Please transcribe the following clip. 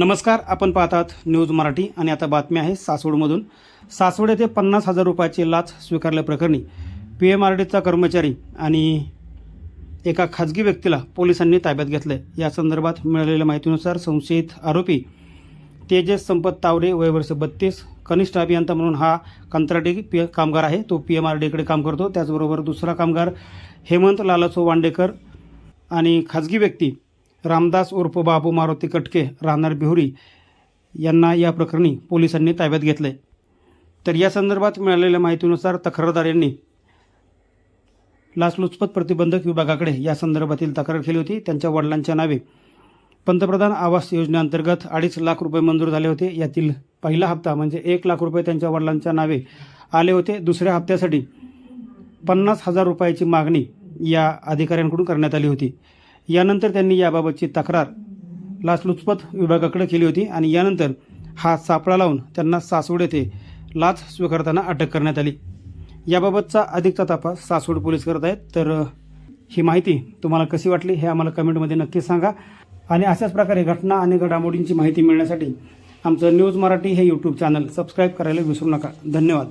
नमस्कार आपण पाहतात न्यूज मराठी आणि आता बातमी आहे सासवडमधून. सासवड येथे पन्नास हजार रुपयाची लाच स्वीकारल्याप्रकरणी पी एम आर डीचा कर्मचारी आणि एका खाजगी व्यक्तीला पोलिसांनी ताब्यात घेतलं आहे या संदर्भात मिळालेल्या माहितीनुसार संशयित आरोपी तेजस संपत तावरे वय वर्ष बत्तीस कनिष्ठ अभियंता म्हणून हा कंत्राटी पी कामगार आहे. तो पी एम आर डीकडे काम करतो. त्याचबरोबर दुसरा कामगार हेमंत लालासो वांडेकर आणि खाजगी व्यक्ती रामदास उर्फ बाबू मारुती कटके राहणार बिहुरी यांना या प्रकरणी पोलिसांनी ताब्यात घेतले तर या संदर्भात मिळालेल्या माहितीनुसार तक्रारदार यांनी लाचलुचपत प्रतिबंधक विभागाकडे या संदर्भातील तक्रार केली होती. त्यांच्या वडिलांच्या नावे पंतप्रधान आवास योजनेअंतर्गत अडीच लाख रुपये मंजूर झाले होते. यातील पहिला हप्ता म्हणजे एक लाख रुपये त्यांच्या वडिलांच्या नावे आले होते. दुसऱ्या हप्त्यासाठी पन्नास हजार रुपयाची मागणी या अधिकाऱ्यांकडून करण्यात आली होती. यानंतर त्यांनी याबाबतची तक्रार लाचलुचपत विभागाकडे केली होती आणि यानंतर हा सापळा लावून त्यांना सासवड येथे लाच स्वीकारताना अटक करण्यात आली. याबाबतचा अधिकचा तपास सासवड पोलीस करत आहेत. तर ही माहिती तुम्हाला कशी वाटली हे आम्हाला कमेंटमध्ये नक्की सांगा. आणि अशाच प्रकारे घटना आणि घडामोडींची माहिती मिळण्यासाठी आमचं न्यूज मराठी हे यूट्यूब चॅनल सबस्क्राईब करायला विसरू नका. धन्यवाद.